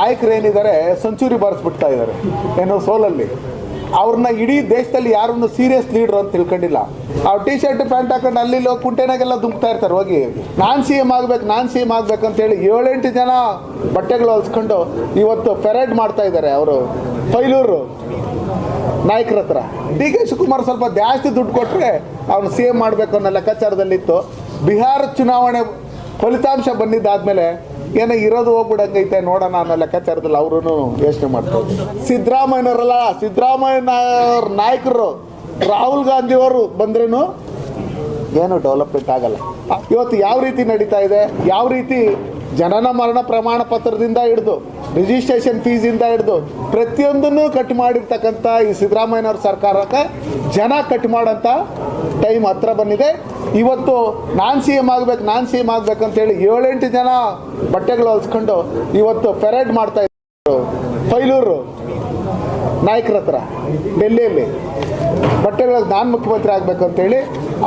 ನಾಯಕರು ಏನಿದ್ದಾರೆ, ಸೆಂಚುರಿ ಬಾರಿಸ್ಬಿಡ್ತಾ ಇದ್ದಾರೆ, ಏನೋ ಸೋಲಲ್ಲಿ. ಅವ್ರನ್ನ ಇಡೀ ದೇಶದಲ್ಲಿ ಯಾರನ್ನು ಸೀರಿಯಸ್ ಲೀಡರ್ ಅಂತ ತಿಳ್ಕೊಂಡಿಲ್ಲ. ಅವ್ರು ಟಿ ಶರ್ಟ್ ಪ್ಯಾಂಟ್ ಹಾಕೊಂಡು ಅಲ್ಲಿ ಹೋಗಿ ಕುಂಟೆನಾಗೆಲ್ಲ ದುಮ್ಕ್ತಾ ಇರ್ತಾರೆ, ಹೋಗಿ. ನಾನ್ ಸಿ ಎಂ ಆಗ್ಬೇಕು, ನಾನ್ ಸಿ ಎಂ ಆಗ್ಬೇಕು ಅಂತೇಳಿ ಏಳೆಂಟು ಜನ ಬಟ್ಟೆಗಳು ಹೊಲ್ಸ್ಕೊಂಡು ಇವತ್ತು ಫೆರೇಡ್ ಮಾಡ್ತಾ ಇದ್ದಾರೆ ಅವರು, ಫೈಲೂರು ನಾಯಕರ ಹತ್ರ. ಡಿ ಕೆ ಶಿವಕುಮಾರ್ ಸ್ವಲ್ಪ ಜಾಸ್ತಿ ದುಡ್ಡು ಕೊಟ್ಟರೆ ಅವ್ನು ಸಿ ಎಂ ಮಾಡಬೇಕು ಅನ್ನೋ ಲೆಕ್ಕಾಚಾರದಲ್ಲಿತ್ತು. ಬಿಹಾರ ಚುನಾವಣೆ ಫಲಿತಾಂಶ ಬಂದಿದ್ದಾದ್ಮೇಲೆ ಏನೋ ಇರೋದು ಹೋಗ್ಬಿಡಂಗೈತೆ, ನೋಡೋಣ ಅನ್ನೋ ಲೆಕ್ಕಾಚಾರದಲ್ಲಿ ಅವರು ಯೋಚನೆ ಮಾಡ್ತಾರೆ. ಸಿದ್ದರಾಮಯ್ಯನವರಲ್ಲ, ಸಿದ್ದರಾಮಯ್ಯನವ್ರ ನಾಯಕರು, ರಾಹುಲ್ ಗಾಂಧಿ ಅವರು ಬಂದ್ರೂ ಏನು ಡೆವಲಪ್ಮೆಂಟ್ ಆಗಲ್ಲ. ಇವತ್ತು ಯಾವ ರೀತಿ ನಡೀತಾ ಇದೆ? ಯಾವ ರೀತಿ ಜನನ ಮರಣ ಪ್ರಮಾಣ ಪತ್ರದಿಂದ ಹಿಡಿದು ರಿಜಿಸ್ಟ್ರೇಷನ್ ಫೀಸಿಂದ ಹಿಡಿದು, ಪ್ರತಿಯೊಂದನ್ನು ಕಟ್ ಮಾಡಿರ್ತಕ್ಕಂಥ ಈ ಸಿದ್ದರಾಮಯ್ಯನವ್ರ ಸರ್ಕಾರಕ್ಕೆ ಜನ ಕಟ್ ಮಾಡೋಂಥ ಟೈಮ್ ಹತ್ರ ಬಂದಿದೆ. ಇವತ್ತು ನಾನ್ ಸಿ ಎಂ ಆಗ್ಬೇಕು, ನಾನ್ ಸಿ ಎಂ ಆಗ್ಬೇಕು ಅಂತೇಳಿ ಏಳೆಂಟು ಜನ ಬಟ್ಟೆಗಳು ಹೊಲ್ಸ್ಕೊಂಡು ಇವತ್ತು ಫೆರೇಡ್ ಮಾಡ್ತಾ ಇದ್ರು. ಫೈಲೂರು ನಾಯಕರ ಹತ್ರ, ಡೆಲ್ಲಿಯಲ್ಲಿ. ಬಟ್ಟೆಗಳಿಗೆ ನಾನು ಮುಖ್ಯಮಂತ್ರಿ ಆಗಬೇಕು ಅಂತೇಳಿ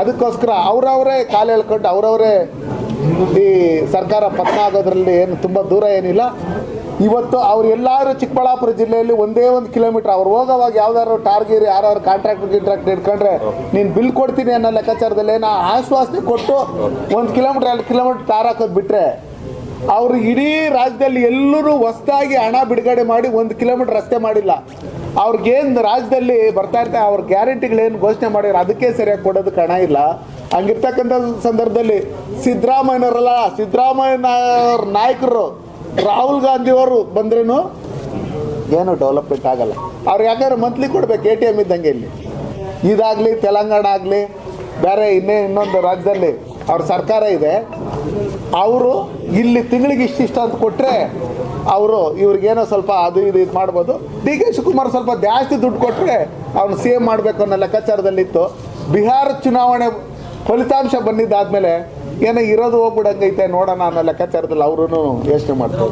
ಅದಕ್ಕೋಸ್ಕರ ಅವರವರೇ ಕಾಲು ಹೇಳ್ಕೊಂಡು ಅವರವರೇ ಈ ಸರ್ಕಾರ ಪತ್ನ ಆಗೋದ್ರಲ್ಲಿ ಏನು ತುಂಬ ದೂರ ಏನಿಲ್ಲ. ಇವತ್ತು ಅವ್ರು ಎಲ್ಲರೂ ಚಿಕ್ಕಬಳ್ಳಾಪುರ ಜಿಲ್ಲೆಯಲ್ಲಿ ಒಂದೇ ಒಂದು ಕಿಲೋಮೀಟರ್, ಅವ್ರು ಹೋಗೋವಾಗ ಯಾವ್ದಾದ್ರು ಟಾರ್ಗೇರಿ ಯಾರು ಕಾಂಟ್ರಾಕ್ಟ್ ಗಿಂಟ್ರಾಕ್ಟ್ ಇಟ್ಕೊಂಡ್ರೆ ನೀನು ಬಿಲ್ ಕೊಡ್ತೀನಿ ಅನ್ನೋ ಲೆಕ್ಕಾಚಾರದಲ್ಲಿ ನಾ ಆಶ್ವಾಸನೆ ಕೊಟ್ಟು ಒಂದು ಕಿಲೋಮೀಟರ್, ಎರಡು ಕಿಲೋಮೀಟರ್ ಟಾರ್ ಹಾಕೋದು ಬಿಟ್ಟರೆ ಅವರು ಇಡೀ ರಾಜ್ಯದಲ್ಲಿ ಎಲ್ಲರೂ ಹೊಸದಾಗಿ ಹಣ ಬಿಡುಗಡೆ ಮಾಡಿ ಒಂದು ಕಿಲೋಮೀಟರ್ ರಸ್ತೆ ಮಾಡಿಲ್ಲ. ಅವ್ರಿಗೇನು ರಾಜ್ಯದಲ್ಲಿ ಬರ್ತಾ ಇರ್ತಾರೆ ಅವ್ರ ಗ್ಯಾರಂಟಿಗಳೇನು ಘೋಷಣೆ ಮಾಡಿರೋ ಅದಕ್ಕೆ ಸರಿಯಾಗಿ ಕೊಡೋದಕ್ಕೆ ಹಣ ಇಲ್ಲ. ಹಂಗಿರ್ತಕ್ಕಂಥ ಸಂದರ್ಭದಲ್ಲಿ ಸಿದ್ದರಾಮಯ್ಯನವರಲ್ಲ ಸಿದ್ದರಾಮಯ್ಯ ನಾಯಕರು ರಾಹುಲ್ ಗಾಂಧಿಯವರು ಬಂದ್ರೂ ಏನು ಡೆವಲಪ್ಮೆಂಟ್ ಆಗಲ್ಲ. ಅವ್ರು ಯಾಕಂದ್ರೆ ಮಂತ್ಲಿ ಕೊಡ್ಬೇಕು ಎ ಟಿ ಎಂ ಇದ್ದಂಗೆ ಇಲ್ಲಿ. ಇದಾಗಲಿ, ತೆಲಂಗಾಣ ಆಗಲಿ, ಬೇರೆ ಇನ್ನೇ ಇನ್ನೊಂದು ರಾಜ್ಯದಲ್ಲಿ ಅವ್ರ ಸರ್ಕಾರ ಇದೆ. ಅವರು ಇಲ್ಲಿ ತಿಂಗಳಿಗೆ ಇಷ್ಟಿಷ್ಟ ಅಂತ ಕೊಟ್ಟರೆ ಅವರು ಇವ್ರಿಗೇನೋ ಸ್ವಲ್ಪ ಅದು ಇದು ಇದು ಮಾಡ್ಬೋದು. ಡಿ ಕೆ ಶಿವಕುಮಾರ್ ಸ್ವಲ್ಪ ಜಾಸ್ತಿ ದುಡ್ಡು ಕೊಟ್ಟರೆ ಅವ್ನು ಸಿ ಎಂ ಮಾಡಬೇಕು ಅನ್ನೋ ಲೆಕ್ಕಾಚಾರದಲ್ಲಿತ್ತು. ಬಿಹಾರ ಚುನಾವಣೆ ಫಲಿತಾಂಶ ಬಂದಿದ್ದಾದ್ಮೇಲೆ ಏನೋ ಇರೋದು ಹೋಗ್ಬಿಡಂಗೈತೆ ನೋಡೋಣ ಅನ್ನೋ ಲೆಕ್ಕಾಚಾರದಲ್ಲಿ ಅವರು ಯೋಚನೆ ಮಾಡ್ತಾರೆ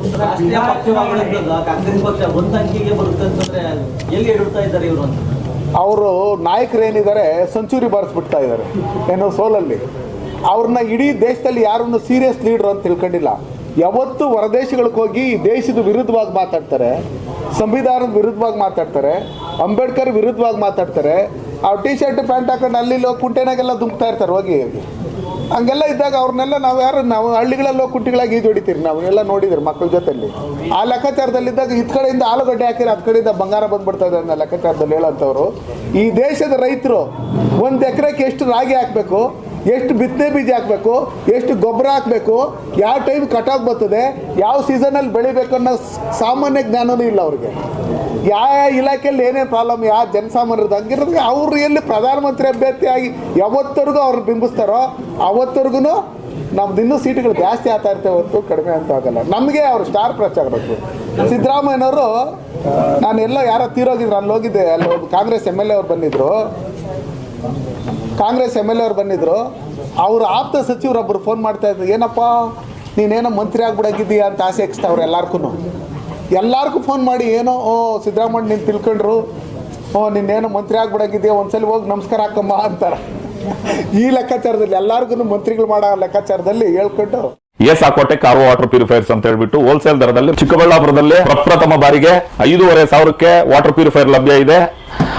ಅವರು ನಾಯಕರೇನಿದ್ದಾರೆ ಸೆಂಚುರಿ ಬಾರಿಸ್ಬಿಡ್ತಾ ಇದ್ದಾರೆ ಏನೋ ಸೋಲಲ್ಲಿ. ಅವ್ರನ್ನ ಇಡೀ ದೇಶದಲ್ಲಿ ಯಾರನ್ನು ಸೀರಿಯಸ್ ಲೀಡರ್ ಅಂತ ತಿಳ್ಕೊಂಡಿಲ್ಲ. ಯಾವತ್ತು ಹೊರದೇಶಗಳಿಗೆ ಹೋಗಿ ಈ ದೇಶದ ವಿರುದ್ಧವಾಗಿ ಮಾತಾಡ್ತಾರೆ ಸಂವಿಧಾನದ ವಿರುದ್ಧವಾಗಿ ಮಾತಾಡ್ತಾರೆ ಅಂಬೇಡ್ಕರ್ ವಿರುದ್ಧವಾಗಿ ಮಾತಾಡ್ತಾರೆ ಅವ್ರು ಟಿ ಶರ್ಟ್ ಪ್ಯಾಂಟ್ ಹಾಕೊಂಡು ಅಲ್ಲಿ ಹೋಗಿ ಕುಂಟೆನಾಗೆಲ್ಲ ದುಮ್ಕ್ತಾ ಇರ್ತಾರೆ, ಹೋಗಿ. ಹಂಗೆಲ್ಲ ಇದ್ದಾಗ ಅವ್ರನ್ನೆಲ್ಲ ನಾವು ಯಾರು, ನಾವು ಹಳ್ಳಿಗಳಲ್ಲಿ ಹೋಗಿ ಕುಂಟಿಗಳಾಗಿ ಈಜು ಹೊಡಿತೀರಿ ನಾವು ಎಲ್ಲ ನೋಡಿದ್ರು ಮಕ್ಕಳ ಜೊತೆಯಲ್ಲಿ ಆ ಲೆಕ್ಕಾಚಾರದಲ್ಲಿದ್ದಾಗ ಇದ್ ಕಡೆಯಿಂದ ಆಲೂಗಡ್ಡೆ ಹಾಕಿರಿ ಅದ್ ಕಡೆಯಿಂದ ಬಂಗಾರ ಬಂದ್ಬಿಡ್ತಾ ಇದೆ ಅನ್ನೋ ಲೆಕ್ಕಾಚಾರದಲ್ಲಿ ಹೇಳೋಂಥವ್ರು. ಈ ದೇಶದ ರೈತರು ಒಂದು ಎಕರೆಗೆ ಎಷ್ಟು ರಾಗಿ ಹಾಕಬೇಕು ಎಷ್ಟು ಬಿತ್ತನೆ ಬೀಜ ಹಾಕಬೇಕು, ಎಷ್ಟು ಗೊಬ್ಬರ ಹಾಕಬೇಕು, ಯಾವ ಟೈಮ್ ಕಟಾಕ್ ಬರ್ತದೆ, ಯಾವ ಸೀಸನಲ್ಲಿ ಬೆಳಿಬೇಕು ಅನ್ನೋ ಸಾಮಾನ್ಯ ಜ್ಞಾನವೂ ಇಲ್ಲ ಅವ್ರಿಗೆ. ಯಾವ ಇಲಾಖೆಯಲ್ಲಿ ಏನೇನು ಪ್ರಾಬ್ಲಮ್ ಯಾವ ಜನಸಾಮಾನ್ಯರದ್ದು ಹಂಗಿರೋದಕ್ಕೆ ಅವ್ರು ಎಲ್ಲಿ ಪ್ರಧಾನಮಂತ್ರಿ ಅಭ್ಯರ್ಥಿಯಾಗಿ ಯಾವತ್ತರೆಗೂ ಅವ್ರು ಬಿಂಬಿಸ್ತಾರೋ ಅವತ್ತರೆಗೂ ನಮ್ದು ಇನ್ನೂ ಸೀಟುಗಳು ಜಾಸ್ತಿ ಆಗ್ತಾ ಇರ್ತವೆ ಹೊರತು ಕಡಿಮೆ ಅಂತ ಆಗಲ್ಲ. ನಮಗೆ ಅವರು ಸ್ಟಾರ್ ಪ್ರಚಾರಕರು ಸಿದ್ದರಾಮಯ್ಯನವರು ನಾನು ಎಲ್ಲ ಯಾರೋ ತೀರೋಗಿದ್ರು ಅಲ್ಲಿ ಹೋಗಿದ್ದೆ ಅಲ್ಲಿ ಕಾಂಗ್ರೆಸ್ ಎಂ ಎಲ್ ಎ ಅವ್ರು ಬಂದಿದ್ರು. ಕಾಂಗ್ರೆಸ್ ಎಂ ಎಲ್ ಎ ಅವ್ರು ಬಂದಿದ್ರು, ಅವ್ರ ಆಪ್ತ ಸಚಿವರೊಬ್ಬರು ಫೋನ್ ಮಾಡ್ತಾ ಇದ್ರು, ಏನಪ್ಪ, ನೀನೇನೋ ಮಂತ್ರಿ ಆಗ್ಬಿಡಾಗಿದ್ದೀಯಾ ಅಂತ ಆಸೆ ಎಕ್ಸ್ತಾವ್ರೆ ಎಲ್ಲಾರ್ಗೂ ಎಲ್ಲಾರ್ಗೂ ಫೋನ್ ಮಾಡಿ ಏನೋ, ಓ, ಸಿದ್ದರಾಮಯ್ಯ ನೀನು ತಿಳ್ಕೊಂಡ್ರು, ಓ, ನೀನೇನೋ ಮಂತ್ರಿ ಆಗ್ಬಿಡಾಗಿದ್ದೀಯಾ, ಒಂದ್ಸಲ ಹೋಗಿ ನಮಸ್ಕಾರ ಹಾಕಮ್ಮ ಅಂತಾರೆ. ಈ ಲೆಕ್ಕಾಚಾರದಲ್ಲಿ ಎಲ್ಲಾರ್ಗು ಮಂತ್ರಿಗಳು ಮಾಡೋ ಲೆಕ್ಕಾಚಾರದಲ್ಲಿ ಹೇಳ್ಕೊಂಡು. ಎಸ್ ಆಕೋಟೆ ಕಾರು ವಾಟರ್ ಪ್ಯೂರಿಫೈರ್ಸ್ ಅಂತ ಹೇಳ್ಬಿಟ್ಟು ಹೋಲ್ಸೇಲ್ ದರದಲ್ಲಿ ಚಿಕ್ಕಬಳ್ಳಾಪುರದಲ್ಲಿ ಪ್ರಪ್ರಥಮ ಬಾರಿಗೆ ಐದೂವರೆ ಸಾವಿರಕ್ಕೆ ವಾಟರ್ ಪ್ಯೂರಿಫೈರ್ ಲಭ್ಯ ಇದೆ.